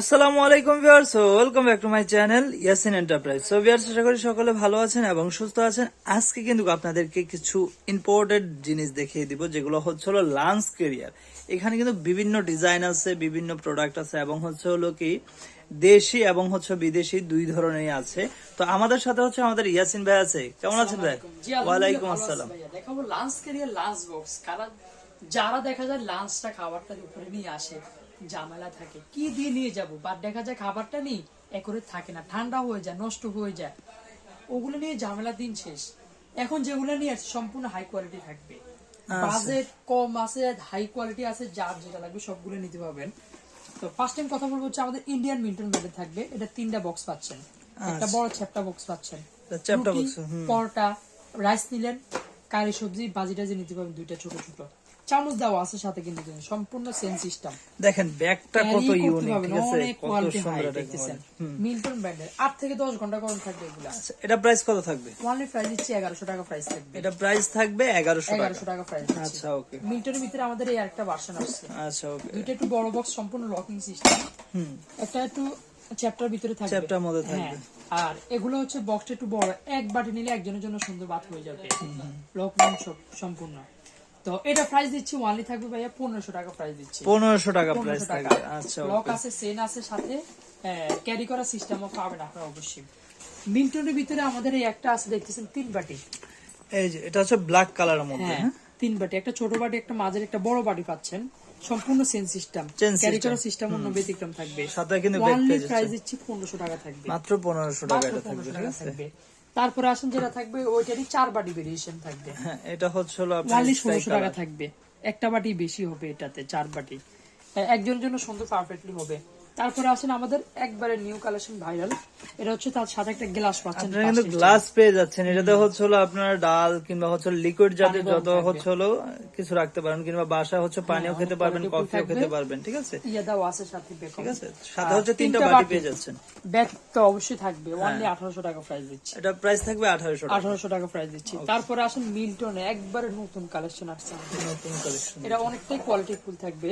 আসসালামু আলাইকুম viewers welcome back to my channel Yasin enterprise. So viewers আশা করি সকলে ভালো আছেন এবং সুস্থ আছেন। আজকে কিন্তু আপনাদেরকে কিছু ইম্পোর্টেড জিনিস দেখিয়ে দিব যেগুলো হচ্ছে হলো লাঞ্চ কেরিয়ার এখানে কিন্তু বিভিন্ন ডিজাইন আছে বিভিন্ন প্রোডাক্ট আছে এবং হচ্ছে হলো কি দেশি এবং হচ্ছে বিদেশি দুই ধরনেরই আছে। তো আমাদের সাথে হচ্ছে আমাদের ইয়াসিন ভাই আছে। কেমন আছেন ভাই? ওয়ালাইকুম আসসালাম। দেখাবো লাঞ্চ কেরিয়ার লাঞ্চ বক্স কারা যারা দেখা যায় লাঞ্চটা খাবারটা উপরে নিয়ে আসে ঝামেলা থাকে। কি দিয়ে নিয়ে যাব? বা দেখা যায় খাবারটা নেই একরে থাকে না। ঠান্ডা হয়ে যায় নষ্ট হয়ে যায়। ওগুলো নিয়ে ঝামেলা দিন শেষ। এখন যেগুলো নিয়ে আসছে সম্পূর্ণ হাই কোয়ালিটি থাকবে। বাজেট কম আছে হাই কোয়ালিটি আছে যার যেটা লাগবে সবগুলো নিতে পারবেন। তো ফার্স্ট টাইম কথা বলব হচ্ছে আমাদের ইন্ডিয়ান মিন্টন ব্যাগে থাকবে। এটা তিনটা বক্স পাচ্ছেন। একটা বড় চ্যাপটা বক্স পাচ্ছেন। চ্যাপ্টা বক্স পরোটা রাইস নিলেন কারি সবজি বাজি টাজি নিতে পারবেন দুইটা ছোট ছোট। চামচ দেওয়া আছে সাথে কিন্তু সম্পূর্ণ সেম সিস্টেম দেখেন ব্যাগটা কত ইউনিক ঠিক আছে? কত সুন্দর দেখতেছেন? মিল্টন ব্র্যান্ডের আট থেকে দশ ঘণ্টা গরম থাকবে এগুলা। আচ্ছা, এটা প্রাইস কত থাকবে? ওয়ানলি প্রাইস দিচ্ছি এগারোশো টাকা প্রাইস থাকবে। এটা প্রাইস থাকবে এগারোশো টাকা। এগারোশো টাকা প্রাইস আচ্ছা ওকে মিল্টনের ভিতরে আমাদের এই একটা ভার্সন আসছে আচ্ছা ওকে দুইটা একটু বড় বক্স সম্পূর্ণ লকিং সিস্টেম হুম। একটা একটু চ্যাপ্টার ভিতরে থাকবে। চ্যাপ্টার মধ্যে থাকবে। হ্যাঁ আর এগুলো হচ্ছে বক্সটা একটু বড়। এক বাটি নিলে একজনের জন্য সুন্দর ভাত হয়ে যাবে। লকডাউন সম্পূর্ণ। তো এটা প্রাইস দিচ্ছি ওয়ানলি থাকবে ভাইয়া পনেরোশো টাকা প্রাইস দিচ্ছি। পনেরোশো টাকা প্রাইস থাকবে আচ্ছা লক আছে সেন আছে সাথে ক্যারি করার সিস্টেমও পাবেন আপনারা অবশ্যই। মিল্টনের ভিতরে আমাদের এই একটা আছে দেখতেছেন তিন বাটি। এই যে এটা হচ্ছে ব্ল্যাক কালারের মধ্যে হ্যাঁ হ্যাঁ? তিন বাটি। একটা ছোট বাটি একটা মাঝের একটা বড় বাটি পাচ্ছেন। সম্পূর্ণ সেন সিস্টেম ক্যারি। করার সিস্টেম অন্য ব্যতিক্রম থাকবে। সাথে কিন্তু ওয়ানলি প্রাইস দিচ্ছি পনেরোশো টাকা থাকবে। মাত্র পনেরোশো টাকা এটা থাকবে ঠিক আছে? থাকবে। তারপরে আসেন যেটা থাকবে ওইটারই চার বাটি ভেরিয়েশন থাকবে। হ্যাঁ এটা হচ্ছে হলো আপনার ষোলোশো টাকা থাকবে। একটা বাটি বেশি হবে এটাতে চার বাটি। একজনের জন্য সুন্দর পারফেক্টলি হবে। তারপরে আসেন আমাদের একবারে নিউ কালেকশন ভাইরাল এটা হচ্ছে তার সাথে একটা গ্লাস পাচ্ছেন আপনারা কিন্তু গ্লাস পেয়ে যাচ্ছেন। এটাতে হচ্ছে হলো আপনার ডাল কিংবা হচ্ছে লিকুইড জাতীয় যত হচ্ছে হলো কিছু রাখতে পারেন কিংবা বাসা হচ্ছে পানিও খেতে পারবেন কফিও খেতে পারবেন ঠিক আছে? ইয়ে দাও আছে সাথে বেকন ঠিক আছে? সাথে হচ্ছে তিনটা বাটি। পেয়ে যাচ্ছেন। ব্যাগ তো অবশ্যই থাকবে। হ্যাঁ। ওয়ানলি আঠারোশো টাকা প্রাইস দিচ্ছি। এটা প্রাইস থাকবে আঠারোশো টাকা। আঠারোশো টাকা প্রাইস দিচ্ছি। তারপরে আসেন মিল্টনে। একবারে নতুন কালেকশন আসছে নতুন কালেকশন এটা অনেকটাই কোয়ালিটি ফুল থাকবে।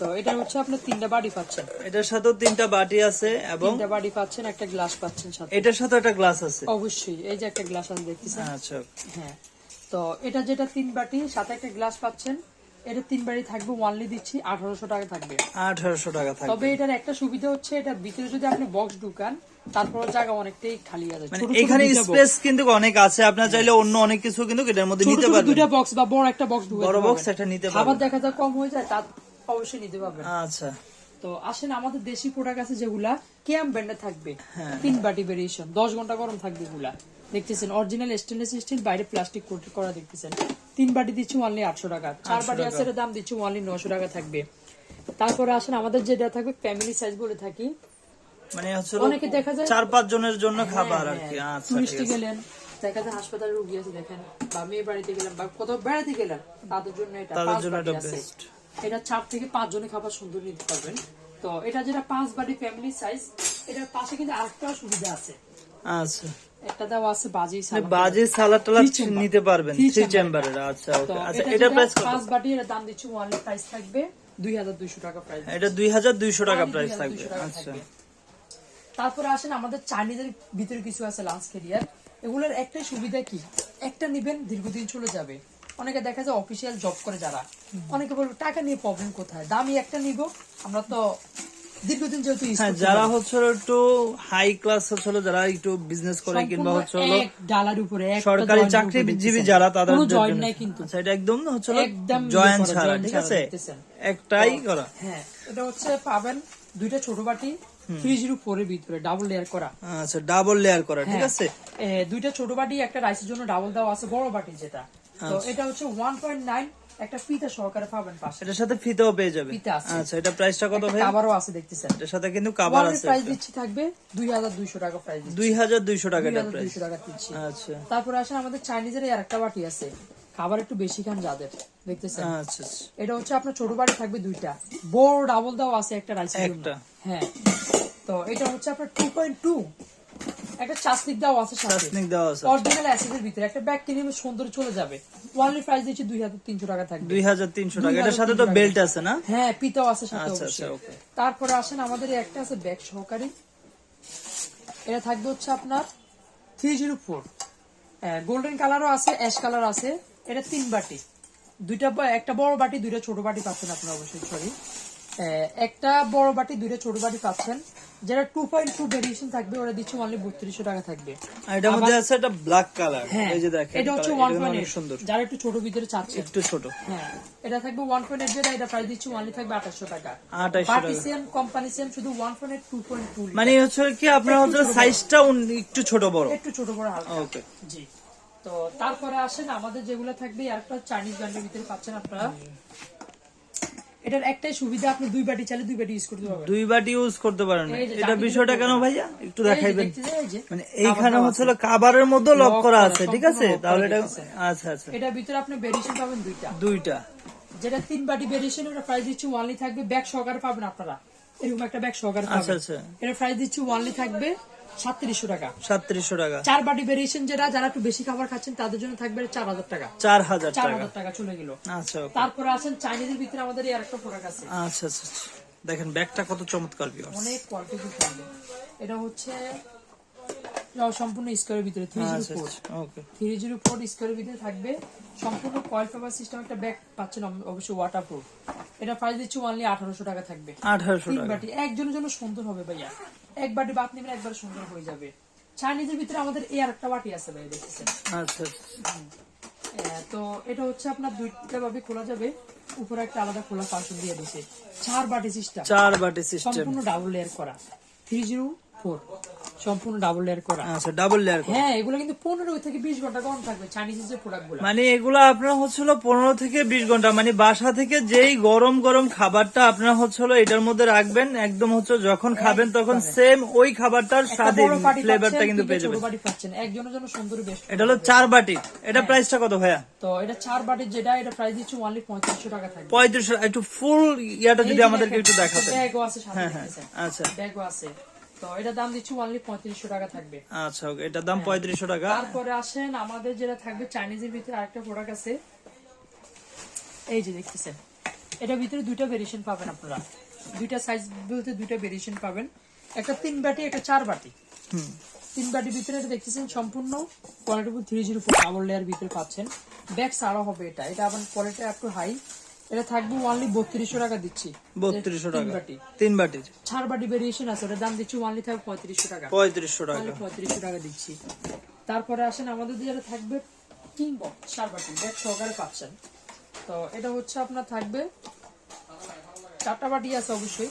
তো এটা হচ্ছে আপনার তিনটা বাটি পাচ্ছেন। এটার সাথেও তিনটা বাটি আছে এবং তিনটা বাটি পাচ্ছেন একটা গ্লাস পাচ্ছেন সাথে। এটার সাথে একটা গ্লাস আছে। অবশ্যই এই যে একটা গ্লাস আমি দেখতেছেন আচ্ছা। হ্যাঁ তো এটা যেটা তিন বাটি সাথে একটা গ্লাস পাচ্ছেন এটা থাকবে ওয়ানলি দিচ্ছি আঠারোশো টাকা থাকবে। আঠারোশো টাকা তবে এটার একটা সুবিধা হচ্ছে এটা ভিতরে যদি আপনি বক্স ঢুকান তারপর জায়গা অনেকটাই খালি আছে। মানে এখানে স্পেস কিন্তু অনেক আছে আপনার চাইলে অন্য অনেক কিছু কিন্তু এটার মধ্যে নিতে পারবেন। দুইটা বক্স বা বড় একটা বক্স বড় box একটা নিতে খাবার পারবেন। দেখা যায় কম হয়ে যায় তার অবশ্যই নিতে পারবেন। আচ্ছা। তো আসেন আমাদের দেশি প্রোডাক্ট আছে যেগুলা কেম ব্র্যান্ডে থাকবে। হ্যাঁ। তিন বাটি ভেরিয়েশন দশ ঘণ্টা গরম থাকবে এগুলা। দেখতেছেন অরিজিনাল স্টেনলেস স্টিল বাইরে প্লাস্টিক কোট করা দেখতেছেন। তিন বাটি দিচ্ছি ওয়ানলি আটশো টাকা। চার বাটি আছে দাম দিচ্ছি ওয়ানলি নশো টাকা থাকবে। তারপরে আসেন আমাদের যেটা থাকবে ফ্যামিলি সাইজ বলে থাকি। মানে হচ্ছে অনেকে দেখা যায়- চার পাঁচ জনের জন্য খাবার আর কি। আচ্ছা ঠিক গেলেন দেখা যায় হাসপাতালে রুগী আছে দেখেন। বা মেয়ে বাড়িতে গেলেন বা কোথাও বেড়াতে গেলেন তাদের জন্য এটা তাদের জন্য এটা আছে। এটা চার থেকে পাঁচ জনে খাবার সুন্দর নিতে পারবেন। তো এটা যেটা পাঁচ বাটি ফ্যামিলি সাইজ এটার পাশে কিন্তু আরেকটা সুবিধা আছে। আচ্ছা। একটা দেওয়া আছে বাজি মানে সালাদ। বাজি সালাদ টালাদ নিতে পারবেন থ্রি চেম্বারের আচ্ছা ওকে আচ্ছা এটা এটা প্রাইস কত? পাঁচ বাটি এর দাম দিচ্ছি ওয়ানলি প্রাইস থাকবে টাকা প্রাইস এটা দুই হাজার দুইশো টাকা Only প্রাইস থাকবে আচ্ছা। তারপরে আসেন আমাদের চাইনিজের ভিতরে কিছু আছে লাঞ্চ কেরিয়ার এগুলোর একটাই সুবিধা কি? একটা নিবেন দীর্ঘদিন চলে যাবে। অনেকে দেখা যায় অফিসিয়াল জব করে যারা। অনেকে বলবে টাকা নিয়ে প্রবলেম কোথায়? দামি একটা নিব আমরা তো দীর্ঘদিন যেহেতু হ্যাঁ যারা হচ্ছে একটু হাই ক্লাস হচ্ছে যারা একটু বিজনেস করে কিংবা হচ্ছে এক ডালার উপরে সরকারি চাকরিজীবী যারা তাদের কোনো জয়েন্ট নাই কিন্তু। আচ্ছা এটা একদম হচ্ছে একদম ইয়ে ছাড়া ঠিক আছে? একটাই করা। হ্যাঁ এটা হচ্ছে পাবেন দুইটা ছোট বাটি থ্রি জিরো ফোর ভিতরে ডাবল লেয়ার করা। আচ্ছা ডাবল লেয়ার করা ঠিক হ্যাঁ। আছে? দুইটা ছোট বাটি একটা রাইসের জন্য ডাবল দেওয়া আছে বড় বাটি যেটা। তো আচ্ছা। এটা হচ্ছে ওয়ান পয়েন্ট নাইন একটা ফিতা সহকারে পাবেন পাশে। এটার সাথে ফিতেও পেয়ে যাবে ফিতে আছে। আচ্ছা এটা প্রাইসটা কত ভাই আছে দেখতেছেন। এটার সাথে কিন্তু কাভার আছে প্রাইস দিচ্ছি থাকবে দুই হাজার দুইশো টাকা প্রাইস দিচ্ছি। দুই হাজার দুইশো টাকা এটা প্রাইস দুইশো টাকা দিচ্ছি। আচ্ছা। তারপরে আসেন আমাদের চাইনিজের আর একটা বাটি আছে। খাবার একটু বেশি খান যাদের দেখতেছেন? আচ্ছা আচ্ছা। এটা হচ্ছে আপনার ছোট বাটি থাকবে দুইটা। বড় ডাবল দাও আছে একটা জন্য। একটা। হ্যাঁ। তো এটা হচ্ছে আপনার টু পয়েন্ট টু একটা চাসনিক দাও আছে চাসনিক দেওয়া আছে। অরিজিনাল অ্যাসিডের ভিতরে। একটা ব্যাগ কিনে সুন্দর চলে যাবে। ওয়ানলি প্রাইস দিচ্ছি দুই হাজার তিনশো টাকা থাকবে। দুই হাজার তিনশো টাকা। এটার সাথে তো বেল্ট আছে না? হ্যাঁ পিতাও আছে সাথে আচ্ছা, আচ্ছা, okay. তারপরে আসেন আমাদের একটা আছে ব্যাগ সহকারী। এটা থাকবে হচ্ছে আপনার থ্রি জিরো ফোর গোল্ডেন কালারও আছে অ্যাশ কালার আছে। এটা তিন বাটি। দুইটা একটা বড় বাটি দুইটা ছোট বাটি পাচ্ছেন আপনারা অবশ্যই সরি একটা বড় বাটি দুইটা ছোট বাটি পাচ্ছেন। যেটা টু পয়েন্ট টু ভেরিয়েশন থাকবে ওরা দিচ্ছে অনলি বত্রিশশো টাকা থাকবে। আর এটার মধ্যে আছে একটা ব্ল্যাক কালার হ্যাঁ এই যে দেখেন এটা হচ্ছে ওয়ান পয়েন্ট সুন্দর। যারা একটু ছোট ভিতরে চাচ্ছে একটু ছোট। হ্যাঁ এটা থাকবে ওয়ান পয়েন্ট এইট যেটা এটা প্রাইস দিচ্ছি অনলি থাকবে আঠাশশো টাকা। 2800 পার্টি টাকা। সেম কোম্পানি সেম শুধু one point two point two মানে হচ্ছে কি আপনার হচ্ছে সাইজটা একটু ছোট বড়। একটু ছোট বড় হালকা। ওকে জি। তো তারপরে আসেন আমাদের যেগুলো থাকবে আরেকটা চাইনিজ ব্র্যান্ডের ভিতরে পাচ্ছেন আপনারা। এটার একটাই সুবিধা আপনি দুই বাটি চালে দুই বাটি ইউজ করতে পারবেন। দুই বাটি ইউজ করতে পারেন। এটা বিষয়টা কেন ভাইয়া? একটু দেখাইবেন। মানে এইখানে হচ্ছে কাভারের মধ্যে লক করা করা, আছে ঠিক আছে? তাহলে এটা আচ্ছা আচ্ছা। এটার ভিতরে আপনি ভেরিয়েশন পাবেন দুইটা। দুইটা। যেটা তিন বাটি ভেরিয়েশন ওটা প্রাইস দিচ্ছি ওয়ানলি থাকবে। ব্যাগ সহকারে পাবেন আপনারা। এরকম একটা ব্যাগ সহকারে আচ্ছা আচ্ছা। এটা প্রাইস দিচ্ছি ওয়ানলি থাকবে সাতত্রিশশো টাকা। সাতত্রিশশো টাকা। চার বাটি ভেরিয়েশন যেটা যারা একটু বেশি খাবার খাচ্ছেন তাদের জন্য থাকবে চার হাজার টাকা। চার হাজার চার হাজার টাকা চলে গেল। আচ্ছা তারপরে আসেন চাইনিজের ভিতরে আমাদের এই আরেকটা প্রোডাক্ট আছে। আচ্ছা আচ্ছা আচ্ছা। দেখেন ব্যাগটা কত চমৎকার। অনেক কোয়ালিটি থাকবে এটা হচ্ছে সম্পূর্ণ স্কোয়ারের ভিতরে three zero four three zero four স্কোয়ারের ভিতরে থাকবে। সম্পূর্ণ কয়েল পেপার সিস্টেম একটা ব্যাগ পাচ্ছেন অব- অবশ্যই ওয়াটার প্রুফ এটা প্রাইস দিচ্ছি অনলি আঠারোশো টাকা থাকবে। আঠারোশো তিন বাটি একজনের জন্য সুন্দর হবে ভাইয়া। এক বাটি বাদ নেবেন একবার সুন্দর হয়ে যাবে। চাইনিজের ভিতরে আমাদের এই আরেকটা বাটি আছে ভাই দেখতেছেন? আচ্ছা আচ্ছা। তো এটা হচ্ছে আপনার দুইটা ভাবে খোলা যাবে। উপরে একটা আলাদা খোলা ফাংশন দিয়ে দিছে চার বাটি সিস্টেম চার বাটি সিস্টেম সম্পূর্ণ ডাবল লেয়ার করা। থ্রি জিরো ফোর সম্পূর্ণ ডাবল লেয়ার করা আচ্ছা ডাবল লেয়ার হ্যাঁ এগুলো কিন্তু পনেরো থেকে বিশ ঘণ্টা থাকবে চাইনিজ যে প্রোডাক্টগুলো মানে এগুলো আপনার হচ্ছিল পনেরো থেকে বিশ ঘণ্টা মানে বাসা থেকে যেই গরম গরম খাবারটা আপনার হচ্ছিল এটার মধ্যে রাখবেন একদম হচ্ছে যখন খাবেন তখন সেম ওই খাবারটার স্বাদে ফ্লেভারটা কিন্তু পেয়ে যাবেন। বাটি পাচ্ছেন একজনের জন্য সুন্দর বেশ এটা হলো চার বাটি। এটা প্রাইসটা কত ভাইয়া? তো এটা চার বাটির যেটা এটা প্রাইস দিচ্ছে অনলি পঁয়ত্রিশশো টাকা থাকবে। পঁয়ত্রিশ একটু ফুল ইয়াটা যদি আমাদেরকে একটু দেখাতেন। ব্যাগও আছে সাথে হ্যাঁ হ্যাঁ আচ্ছা। ব্যাগও আছে। তো এটা দাম দিচ্ছি অনলি পঁয়ত্রিশশো টাকা থাকবে। আচ্ছা ওকে এটার দাম পঁয়ত্রিশশো টাকা। তারপরে আসেন আমাদের যেটা থাকবে চাইনিজের ভিতরে আরেকটা প্রোডাক্ট আছে। এই যে দেখতেছেন এটার ভিতরে দুইটা ভেরিয়েশন পাবেন আপনারা। দুইটা সাইজ বলতে দুইটা ভেরিয়েশন পাবেন। একটা তিন বাটি একটা চার বাটি। হুম। তিন বাটির ভিতরে এটা দেখতেছেন সম্পূর্ণ quality three zero four double layer ভিতরে পাচ্ছেন। ব্যাগ সারা হবে এটা। এটা আবার কোয়ালিটি একটু হাই এটা থাকবে অনলি বত্রিশশো টাকা দিচ্ছি। বত্রিশশো টাকা। বাটি। তিন বাটির চার বাটি ভেরিয়েশন আছে ওটার দাম দিচ্ছি অনলি থাকবে পঁয়ত্রিশশো টাকা। পঁয়ত্রিশশো টাকা। পঁয়ত্রিশশো টাকা দিচ্ছি। তারপরে আসেন আমাদের যেটা থাকবে কিং বক্স চার বাটি ব্যাগ সহকারে পাচ্ছেন তো এটা হচ্ছে আপনার থাকবে চারটা বাটি আছে অবশ্যই।